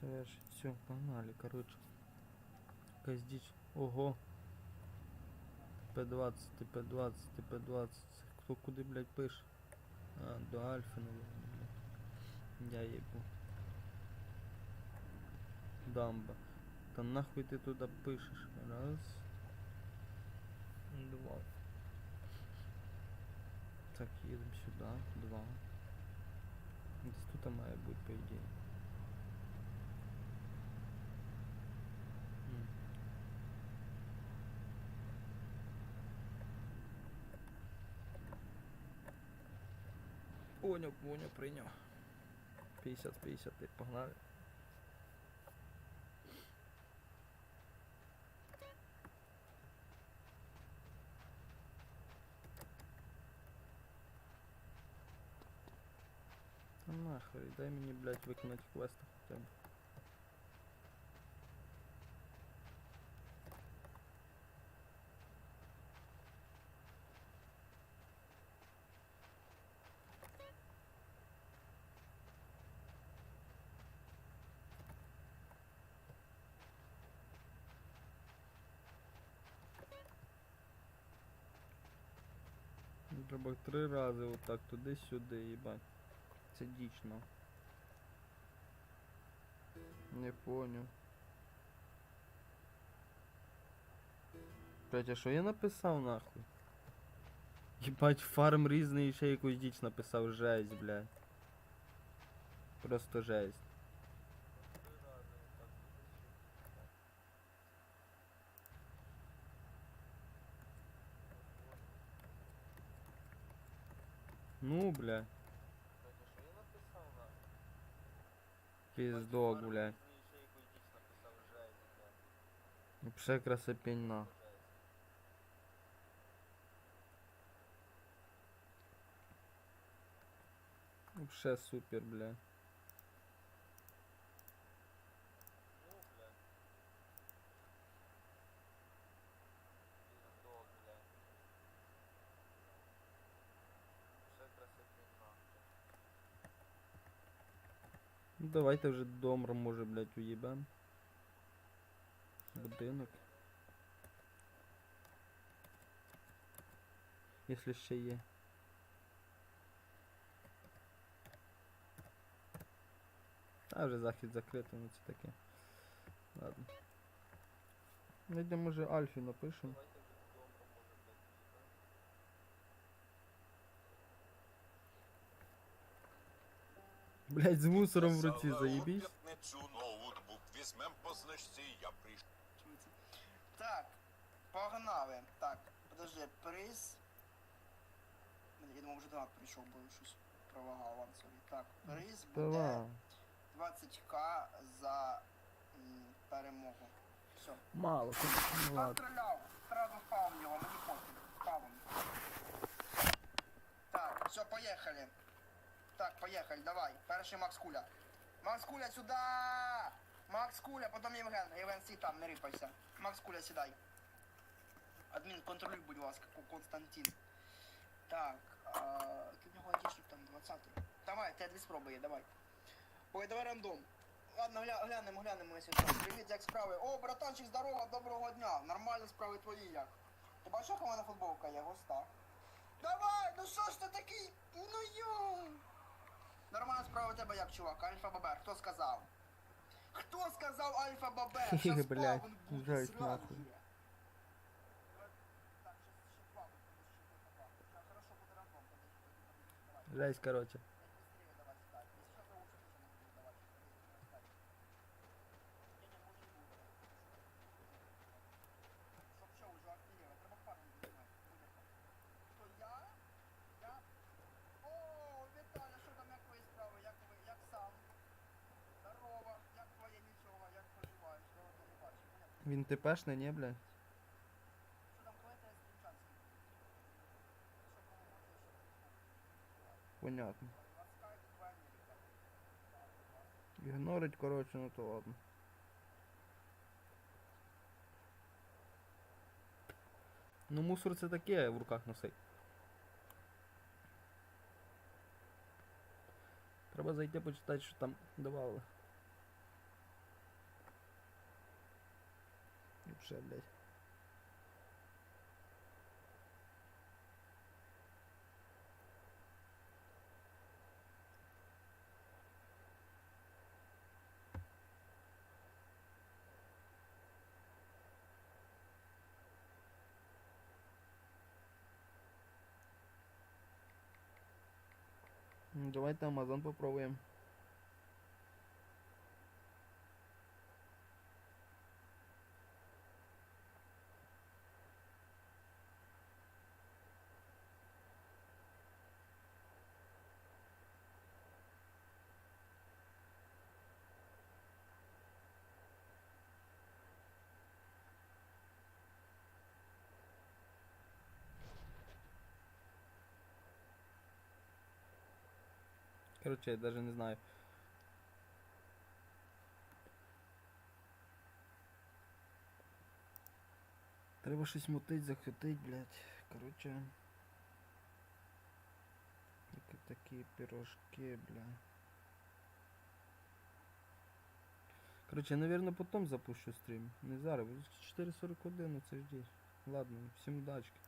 Завершить. Все, погнали, короче. Якась. Ого. П20, ТП-20, ТП-20. Хто куди, блядь, пише? А, до Альфи, блядь. Я ебу. Дамба. Та нахуй ти туди пишеш? Раз. Два. Так, їдемо сюди. Два. Десь тут має бути, по ідеї. Поняв, поняв, прийняв. 50-50, ти погнали. Нахуй, дай мені, блядь, виконати квести хоча б. Треба три рази отак туди-сюди, їбать. Це дічно. Не понял. Блять, а що я написав нахуй? Єбать, фарм різний і ще якусь діч написав, жесть, блядь. Просто жесть. Ну, бля. Пиздок, бля. Вообще красопень на. Вообще супер, бля. Давайте вже домром може, блядь, уїбем. Будинок. Якщо ще є. Та вже захід закритий, ну це таке. Ладно. Ну йдемо може Альфі напишемо. Блять, з мусором в руці заїбісь. Ноутбук візьмем по значці, я прийшов. Так, погнали. Так, подожди, приз. Я думав, вже донат прийшов, бо щось провагав авансові. Так, приз буде 20к за м, перемогу. Все. Мало, ну ладно. Постріляв, сразу спав його, мені пофіг. Спавом. Так, все, поехали. Так, поехали, давай. Перший Макс Куля. Макс Куля сюда! Макс Куля, потім Євген. Євген, сій там, не рипайся. Макс Куля, сідай. Адмін, контролюй, будь ласка, Ко- Константин. Так, а, який в нього айтішник там 20-й. Давай, ти дві спроби є, давай. Ой, давай рандом. Ладно, гля, глянемо, глянемо, якщо що. Привіт, як справи? О, братанчик, здорово, доброго дня. Нормально справи твої як. Ти бачиш, яка в мене футболка є? Ось так. Давай, ну що ж ти такий? Ну йо. Тебе як, чувак? Альфа Бабер, хто сказав? Хто сказав Альфа Бабер? Щас Блядь, плаван буде жесть, короче. нахуй ще плаван буде, ще плаван. Так, хорошо, буде рандом, подожди, подожди, подожди, давай. Жесть, короче. Быстрее давай сюда. Если сейчас заучишь, то можно будет давать. Подожди, давай сюда. Не-не, может не будет. Чтоб что, уже активировать. Треба пару не знаю. Хто я? Я? О, Віталя, що там, як твої справи? Як ви, як сам? Здорово, як твоє нічого, як поживаєш? Давай не бачу. Понятно. Він тепешний, не, блядь? Що там, коли ти з Лучанським? Що промоція, що Понятно. Ігнорить, короче, ну то ладно. Ну мусор це таке в руках носить. Треба зайти почитати, що там давали. Вообще, блядь. Давайте Амазон попробуем. Короче, я даже не знаю. Треба щось мутить, захотить, блядь. Короче. Такі, такі пирожки, бля. Короче, я, наверное, потом запущу стрім. Не зараз, бо 4.41, це ж десь. Ладно, всім удачки.